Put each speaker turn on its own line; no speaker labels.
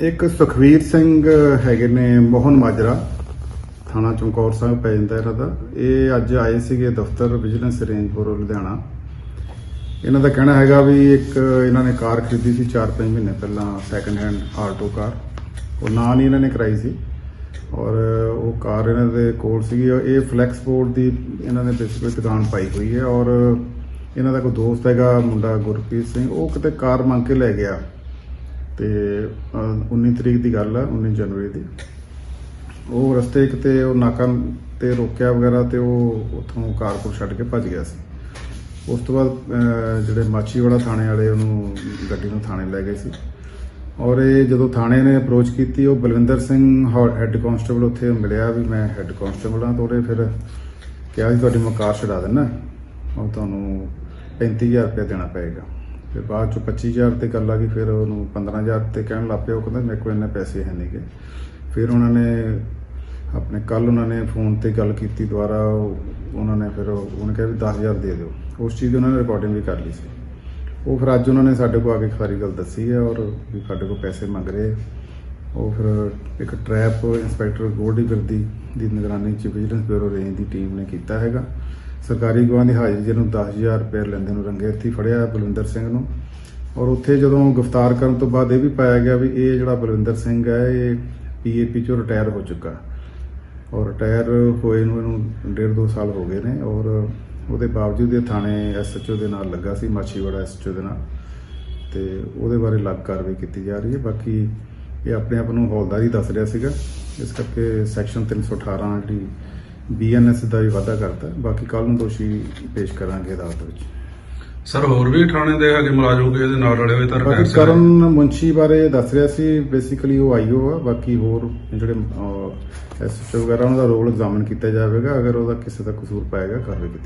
ਇੱਕ ਸੁਖਵੀਰ ਸਿੰਘ ਹੈਗੇ ਨੇ ਮੋਹਨ ਮਾਜਰਾ, ਥਾਣਾ ਚਮਕੌਰ ਸਾਹਿਬ ਪੈ ਜਾਂਦਾ ਇਹਨਾਂ ਦਾ। ਇਹ ਅੱਜ ਆਏ ਸੀਗੇ ਦਫ਼ਤਰ ਵਿਜੀਲੈਂਸ ਰੇਂਜਪੁਰ, ਲੁਧਿਆਣਾ। ਇਹਨਾਂ ਦਾ ਕਹਿਣਾ ਹੈਗਾ ਵੀ ਇੱਕ ਇਹਨਾਂ ਨੇ ਕਾਰ ਖਰੀਦੀ ਸੀ 4-5 ਮਹੀਨੇ ਪਹਿਲਾਂ ਸੈਕੰਡ ਹੈਂਡ ਆਲਟੋ ਕਾਰ। ਉਹ ਨਾਂ ਨਹੀਂ ਇਹਨਾਂ ਨੇ ਕਰਾਈ ਸੀ। ਔਰ ਉਹ ਕਾਰ ਇਹਨਾਂ ਦੇ ਕੋਲ ਸੀਗੀ। ਔਰ ਇਹ ਫਲੈਕਸਪੋਰਟ ਦੀ ਇਹਨਾਂ ਨੇ ਬੇਸਿਕਲੀ ਦੁਕਾਨ ਪਾਈ ਹੋਈ ਹੈ। ਔਰ ਇਹਨਾਂ ਦਾ ਕੋਈ ਦੋਸਤ ਹੈਗਾ, ਮੁੰਡਾ ਗੁਰਪ੍ਰੀਤ ਸਿੰਘ, ਉਹ ਕਿਤੇ ਕਾਰ ਮੰਗ ਕੇ ਲੈ ਗਿਆ। ਤੇ ਅਹ, 19 ਤਰੀਕ ਦੀ ਗੱਲ ਆ 19 ਜਨਵਰੀ ਦੀ। ਉਹ ਰਸਤੇ ਇੱਕ ਕਿਤੇ ਉਹ ਨਾਕਾ ਤੇ ਰੋਕਿਆ ਵਗੈਰਾ ਤੇ ਉਹ ਉੱਥੋਂ ਕਾਰ ਕੋਲ ਛੱਡ ਕੇ ਭੱਜ ਗਿਆ ਸੀ। ਉਸ ਤੋਂ ਬਾਅਦ ਜਿਹੜੇ ਮਾਛੀਵਾੜਾ ਥਾਣੇ ਵਾਲੇ ਉਹਨੂੰ ਗੱਡੀ ਨੂੰ ਥਾਣੇ ਲੈ ਗਏ ਸੀ। ਔਰ ਇਹ ਜਦੋਂ ਥਾਣੇ ਨੇ ਅਪਰੋਚ ਕੀਤੀ ਉਹ ਬਲਵਿੰਦਰ ਸਿੰਘ ਹੈੱਡ ਕਾਂਸਟੇਬਲ ਉੱਥੇ ਮਿਲਿਆ ਵੀ ਮੈਂ ਹੈੱਡ ਕਾਂਸਟੇਬਲ ਹਾਂ ਤੋੜੇ ਫਿਰ ਕਿਹਾ ਸੀ ਤੁਹਾਡੀ ਮੈਂ ਕਾਰ ਛਡਾ ਦੇਣਾ। ਉਹ ਤੁਹਾਨੂੰ 35000 ਰੁਪਏ ਦੇਣਾ ਪਏਗਾ। ਫਿਰ ਬਾਅਦ ਚ 25000 ਤੇ ਗੱਲ ਆ ਗਈ, ਫਿਰ ਉਹਨੂੰ 15000 ਤੇ ਕਹਿਣ ਲੱਗ ਪਿਆ ਉਹ ਕਹਿੰਦਾ ਮੇਰੇ ਕੋਲ ਇੰਨੇ ਪੈਸੇ ਹੈ ਨਹੀਂਗੇ ਫਿਰ ਉਹਨਾਂ ਨੇ ਆਪਣੇ ਕੱਲ ਉਹਨਾਂ ਨੇ ਫੋਨ ਤੇ ਗੱਲ ਕੀਤੀ ਦੁਬਾਰਾ, ਉਹ- ਉਹਨਾਂ ਨੇ ਫਿਰ ਉਹਨੇ ਕਿਹਾ ਵੀ 10000 ਦੇ ਦਿਓ। ਉਸ ਚੀਜ਼ ਦੀ ਉਹਨਾਂ ਨੇ ਰਿਕਾਰਡਿੰਗ ਵੀ ਕਰ ਲਈ ਸੀ। ਉਹ ਫਿਰ ਅੱਜ ਉਹਨਾਂ ਨੇ ਸਾਡੇ ਕੋਲ ਆ ਕੇ ਸਾਰੀ ਗੱਲ ਦੱਸੀ ਹੈ ਔਰ ਵੀ ਸਾਡੇ ਕੋਲ ਪੈਸੇ ਮੰਗ ਰਹੇ ਉਹ ਫਿਰ ਇੱਕ ਟ੍ਰੈਪ ਇੰਸਪੈਕਟਰ ਗੋਲਡੀ ਵਿਰਦੀ ਦੀ ਨਿਗਰਾਨੀ ਚ ਵਿਜੀਲੈਂਸ ਬਿਊਰੋ ਰੇਂਜ ਦੀ ਟੀਮ ਨੇ ਕੀਤਾ ਹੈਗਾ। ਸਰਕਾਰੀ ਗਵਾਹ ਦੀ ਹਾਜ਼ਰੀ ਜਿਹਨੂੰ 10000 ਰੁਪਏ ਲੈਂਦੇ ਨੂੰ ਰੰਗੇ ਹੱਥੀ ਫੜਿਆ ਬਲਵਿੰਦਰ ਸਿੰਘ ਨੂੰ। ਔਰ ਉੱਥੇ ਜਦੋਂ ਗ੍ਰਿਫਤਾਰ ਕਰਨ ਤੋਂ ਬਾਅਦ ਇਹ ਵੀ ਪਾਇਆ ਗਿਆ ਵੀ ਇਹ ਜਿਹੜਾ ਬਲਵਿੰਦਰ ਸਿੰਘ ਹੈ, ਇਹ ਪੀਏਪੀ ਚੋਂ ਰਿਟਾਇਰ ਹੋ ਚੁੱਕਾ। ਔਰ ਰਿਟਾਇਰ ਹੋਏ ਨੂੰ ਇਹਨੂੰ ਡੇਢ ਦੋ ਸਾਲ ਹੋ ਗਏ ਨੇ ਔਰ ਉਹਦੇ ਬਾਵਜੂਦ ਇਹ ਥਾਣੇ ਐਸਐਚਓ ਦੇ ਨਾਲ ਲੱਗਾ ਸੀ, ਮਾਛੀਵਾੜਾ ਐਸਐਚਓ ਦੇ ਨਾਲ। ਤੇ ਉਹਦੇ ਬਾਰੇ ਲੱਗ ਕਾਰਵਾਈ ਕੀਤੀ ਜਾ ਰਹੀ ਹੈ। ਬਾਕੀ ਇਹ ਆਪਣੇ ਆਪ ਨੂੰ ਹੌਲਦਾਰੀ ਦੱਸ ਰਿਹਾ ਸੀਗਾ। ਇਸ ਕਰਕੇ ਸੈਕਸ਼ਨ 318 ਜਿਹੜੀ ਬੀਐਨਐਸ ਦਾ ਵੀ ਵਾਅਦਾ ਕਰਤਾ। ਬਾਕੀ ਕੱਲ ਨੂੰ ਦੋਸ਼ੀ ਪੇਸ਼ ਕਰਾਂਗੇ ਅਦਾਲਤ ਵਿੱਚ।
ਸਰ ਹੋਰ ਵੀ ਥਾਣੇ ਦੇ ਹੈਗੇ ਮੁਲਾਜ਼ਮ ਕੋਈ ਇਹਦੇ ਨਾਲ ਰਲੇ ਹੋਏ ਤਾਂ
ਬਾਕੀ
ਰਿਟਾਇਰ
ਕਰਨ ਮੁੰਸ਼ੀ ਬਾਰੇ ਦੱਸ ਰਿਹਾ ਸੀ ਬੇਸਿਕਲੀ ਉਹ ਆਈਓ ਆ। ਬਾਕੀ ਹੋਰ ਜਿਹੜੇ ਐਸਐਚਓ ਵਗੈਰਾ ਉਹਨਾਂ ਦਾ ਰੋਲ ਐਗਜ਼ਾਮਿਨ ਕੀਤਾ ਜਾਵੇਗਾ। ਅਗਰ ਉਹਦਾ ਕਿਸੇ ਦਾ ਕਸੂਰ ਪਾਏਗਾ ਕਾਰਵਾਈ ਕੀਤੀ